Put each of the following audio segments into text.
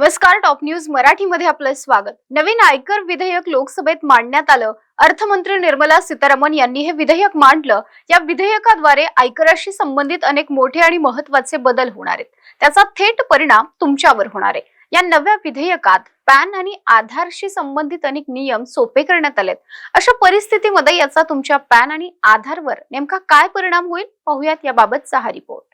नमस्कार top news मराठीमध्ये आपलं स्वागत. नवीन आयकर विधेयक लोकसभेत मांडण्यात आलं. अर्थमंत्री निर्मला सीतारामन यांनी हे विधेयक मांडलं. या विधेयकाद्वारे आयकराशी संबंधित अनेक मोठे आणि महत्त्वाचे बदल होणार आहेत. त्याचा थेट परिणाम तुमच्यावर होणार आहे. या नव्या विधेयकात पॅन आणि आधारशी संबंधित अनेक नियम सोपे करण्यात आलेत. अशा परिस्थितीमध्ये याचा तुमच्या पॅन आणि आधारवर नेमका काय परिणाम होईल? पाहूयात याबाबतचा हा रिपोर्ट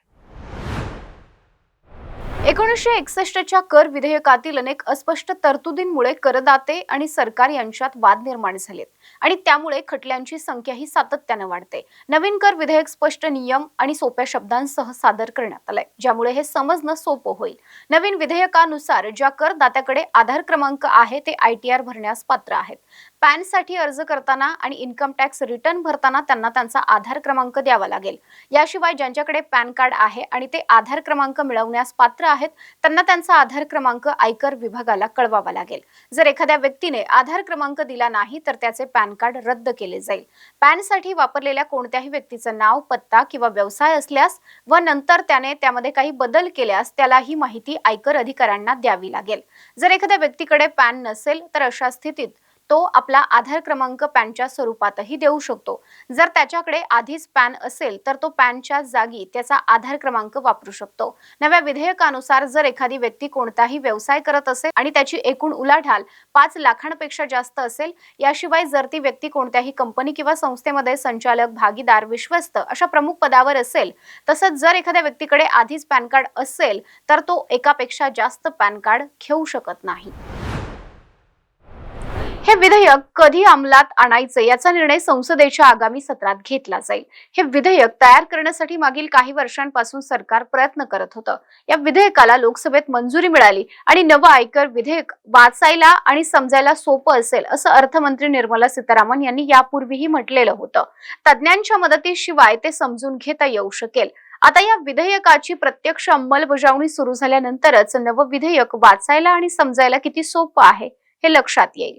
एकोणीसशे एकसष्टच्या कर विधेयकातील अनेक अस्पष्ट तरतुदींमुळे करदाते आणि सरकार यांच्यात वाद निर्माण झालेत. आणि त्यामुळे खटल्यांची संख्याही सातत्यानं वाढते. नवीन कर विधेयक स्पष्ट नियम आणि सोप्या शब्दांसह सादर करण्यात आलंय ज्यामुळे हे समजणं सोपं होईल. नवीन विधेयकानुसार ज्या करदात्याकडे आधार क्रमांक आहे ते आय टी आर भरण्यास पात्र आहेत. पॅनसाठी अर्ज करताना आणि इन्कम टॅक्स रिटर्न भरताना त्यांना त्यांचा आधार क्रमांक द्यावा लागेल. याशिवाय ज्यांच्याकडे पॅन कार्ड आहे आणि ते आधार क्रमांक मिळवण्यास पात्र आहेत त्यांना त्यांचा आधार क्रमांक आयकर विभागाला कळवावा लागेल. जर एखाद्या व्यक्तीने आधार क्रमांक दिला नाही तर त्याचे पॅन कार्ड रद्द केले जाईल. पॅनसाठी वापरलेल्या कोणत्याही व्यक्तीचं नाव पत्ता किंवा व्यवसाय असल्यास व नंतर त्याने त्यामध्ये काही बदल केल्यास त्याला ही माहिती आयकर अधिकाऱ्यांना द्यावी लागेल. जर एखाद्या व्यक्तीकडे पॅन नसेल तर अशा स्थितीत तो आपला आधार क्रमांक पॅनच्या स्वरूपातही देऊ शकतो. जर त्याच्याकडे आधीच पॅन असेल तर तो पॅनच्या जागी त्याचा आधार क्रमांक वापरू शकतो. नव्या विधेयकानुसार जर एखादी व्यक्ती कोणताही व्यवसाय करत असेल आणि त्याची एकूण उलाढाल पाच लाखांपेक्षा जास्त असेल याशिवाय जर ती व्यक्ती कोणत्याही कंपनी किंवा संस्थेमध्ये संचालक भागीदार विश्वस्त अशा प्रमुख पदावर असेल तसंच जर एखाद्या व्यक्तीकडे आधीच पॅन कार्ड असेल तर तो एकापेक्षा जास्त पॅन कार्ड घेऊ शकत नाही. हे विधेयक कधी अंमलात आणायचे याचा निर्णय संसदेच्या आगामी सत्रात घेतला जाईल. हे विधेयक तयार करण्यासाठी मागील काही वर्षांपासून सरकार प्रयत्न करत होतं. या विधेयकाला लोकसभेत मंजुरी मिळाली आणि नवं आयकर विधेयक वाचायला आणि समजायला सोपं असेल असं अर्थमंत्री निर्मला सीतारामन यांनी यापूर्वीही म्हटलेलं होतं. तज्ज्ञांच्या मदतीशिवाय ते समजून घेता येऊ शकेल. आता या विधेयकाची प्रत्यक्ष अंमलबजावणी सुरू झाल्यानंतरच नवं विधेयक वाचायला आणि समजायला किती सोपं आहे हे लक्षात येईल.